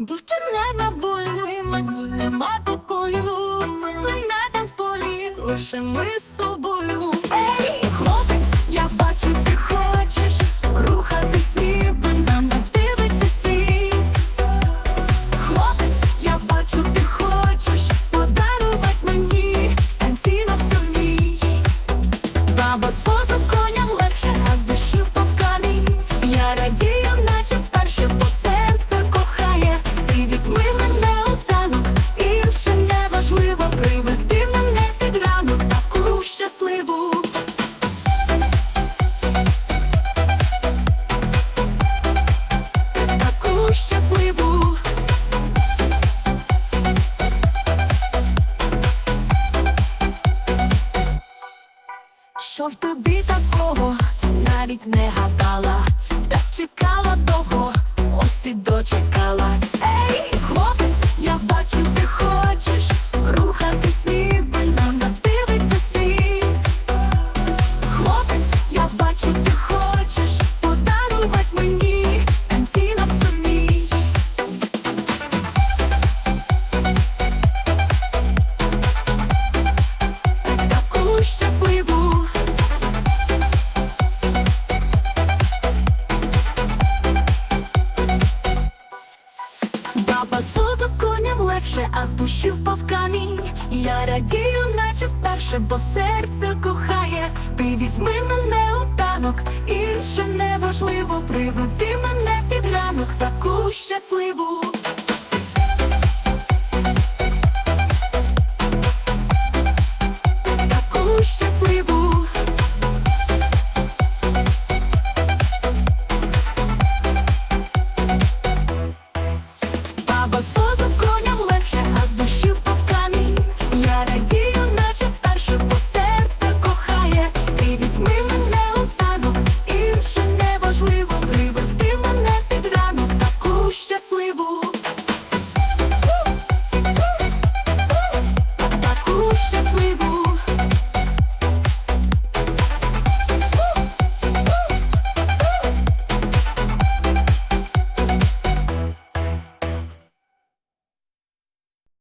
Не болі, мені нема покою. Ми там в полі, лише ми з Що в тобі такого? Навіть не гадала, так чекала возу коням легше, а з душі впав камінь. Я радію, наче вперше, бо серце кохає. Ти візьми мене у танок, інше неважливо. Приведи мене під ранок, таку щасливу.